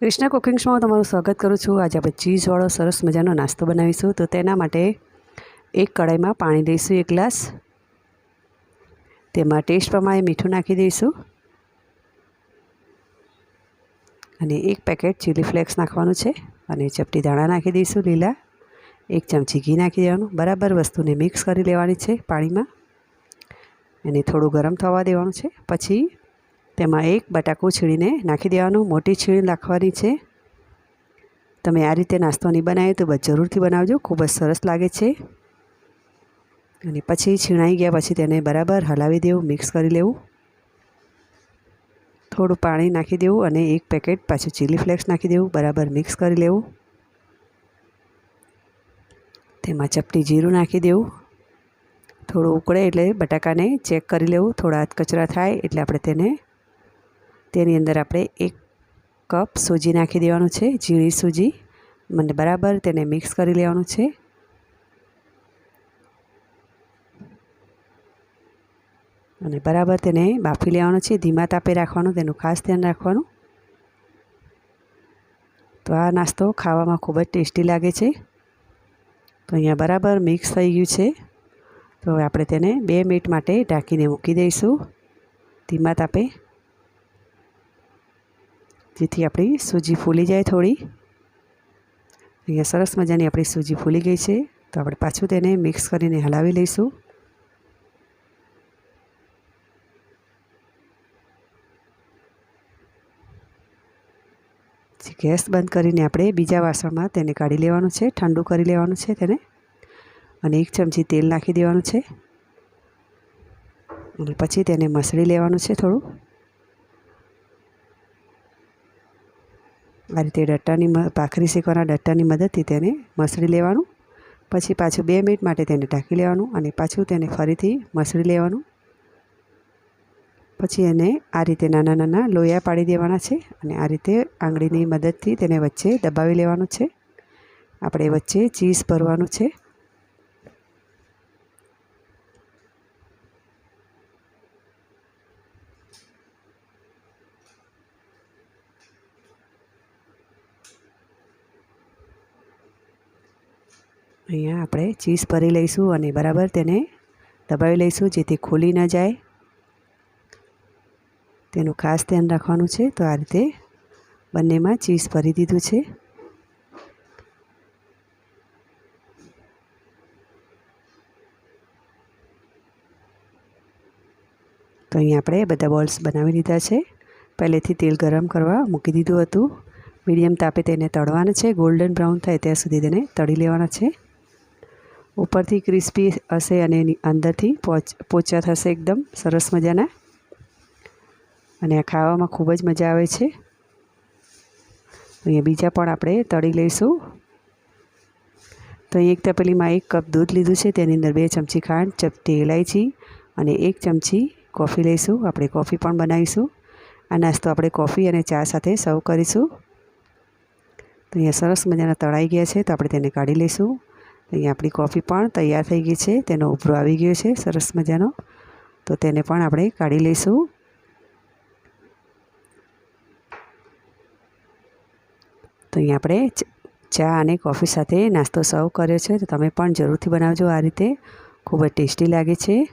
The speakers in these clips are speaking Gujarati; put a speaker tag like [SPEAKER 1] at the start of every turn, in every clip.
[SPEAKER 1] કૃષ્ણા કુકિંગ્સમાં તમારું સ્વાગત કરું છું. આજે આપણે ચીઝવાળો સરસ મજાનો નાસ્તો બનાવીશું. તો તેના માટે એક કડાઈમાં પાણી દઈશું, એક ગ્લાસ. તેમાં ટેસ્ટ પ્રમાણે મીઠું નાખી દઈશું. અને એક પેકેટ ચીલી ફ્લેક્સ નાખવાનું છે. અને ચપટી દાણા નાખી દઈશું, લીલા. એક ચમચી ઘી નાખી દેવાનું. બરાબર વસ્તુને મિક્સ કરી લેવાની છે પાણીમાં. અને થોડું ગરમ થવા દેવાનું છે. પછી તેમાં એક બટાકું છીણીને નાખી દેવાનું, મોટી છીણ નાખવાની છે. તમે આ રીતે નાસ્તો નહીં બનાવ્યો તો જરૂરથી બનાવજો, ખૂબ જ સરસ લાગે છે. અને પછી છીણાઈ ગયા પછી તેને બરાબર હલાવી દેવું, મિક્સ કરી લેવું. થોડું પાણી નાખી દેવું અને એક પેકેટ પાછું ચીલી ફ્લેક્સ નાખી દેવું, બરાબર મિક્સ કરી લેવું. તેમાં ચપટી જીરું નાખી દેવું. થોડું ઉકળે એટલે બટાકાને ચેક કરી લેવું, થોડા કચરા થાય એટલે આપણે તેને તેની અંદર આપણે એક કપ સૂજી નાખી દેવાનું છે, ઝીણી સૂજી. મને બરાબર તેને મિક્સ કરી લેવાનું છે. અને બરાબર તેને બાફી લેવાનું છે, ધીમા તાપે રાખવાનું, તેનું ખાસ ધ્યાન રાખવાનું. તો આ નાસ્તો ખાવામાં ખૂબ જ ટેસ્ટી લાગે છે. તો અહીંયા બરાબર મિક્સ થઈ ગયું છે. તો હવે આપણે તેને બે મિનિટ માટે ઢાંકીને મૂકી દઈશું. ધીમા તાપે. જેથી આપણી સૂજી ફૂલી જાય થોડી. અહીંયા સરસ મજાની આપણી સૂજી ફૂલી ગઈ છે. તો આપણે પાછું તેને મિક્સ કરીને હલાવી લઈશું. ગેસ બંધ કરીને આપણે બીજા વાસણમાં તેને કાઢી લેવાનું છે. ઠંડુ કરી લેવાનું છે તેને. અને એક ચમચી તેલ નાખી દેવાનું છે. અને પછી તેને મસળી લેવાનું છે થોડું. આ રીતે ડટ્ટાની ભાખરી શેકવાના ડટ્ટાની મદદથી તેને મસળી લેવાનું. પછી પાછું બે મિનિટ માટે તેને ઢાંકી લેવાનું અને પાછું તેને ફરીથી મસળી લેવાનું. પછી એને આ રીતે નાના નાના લોયા પાડી દેવાના છે અને આ રીતે આંગળીની મદદથી તેને વચ્ચે દબાવી લેવાનું છે. આપણે વચ્ચે ચીઝ ભરવાનું છે. અહીંયા આપણે ચીઝ ભરી લઈશું અને બરાબર તેને દબાવી લઈશું જેથી ખુલી ન જાય. તેનું ખાસ ધ્યાન રાખવાનું છે તો આ રીતે બંનેમાં ચીઝ ભરી દીધું છે. તો અહીંયા આપણે બધા બોલ્સ બનાવી લીધા છે. પહેલેથી તેલ ગરમ કરવા મૂકી દીધું હતું. મીડિયમ તાપે તેને તળવાના છે. ગોલ્ડન બ્રાઉન થાય ત્યાં સુધી તેને તળી લેવાના છે. ઉપરથી ક્રિસ્પી હશે અને એની અંદરથી પોચ, પોચા થશે એકદમ સરસ મજાના. અને આ ખાવામાં ખૂબ જ મજા આવે છે. અહીંયા બીજા પણ આપણે તળી લઈશું. તો અહીં એક તપેલીમાં એક કપ દૂધ લીધું છે, તેની અંદર બે ચમચી ખાંડ ચપટી ઇલાયચી અને એક ચમચી કોફી લઈશું. આપણે કોફી પણ બનાવીશું. આ નાસ્તો આપણે કોફી અને ચા સાથે સર્વ કરીશું. તો અહીંયા સરસ મજાના તળાઈ ગયા છે, તો આપણે તેને કાઢી લઈશું. અહીંયા આપણી કોફી પણ તૈયાર થઈ ગઈ છે. તેનો ઉભરો આવી ગયો છે સરસ મજાનો. તો તેને પણ આપણે કાઢી લઈશું. તો અહીંયા આપણે ચા અને કોફી સાથે નાસ્તો સર્વ કર્યો છે. તો તમે પણ જરૂરથી બનાવજો આ રીતે. ખૂબ જ ટેસ્ટી લાગે છે.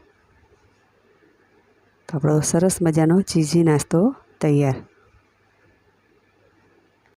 [SPEAKER 1] તો આપણો સરસ મજાનો ચીઝી નાસ્તો તૈયાર.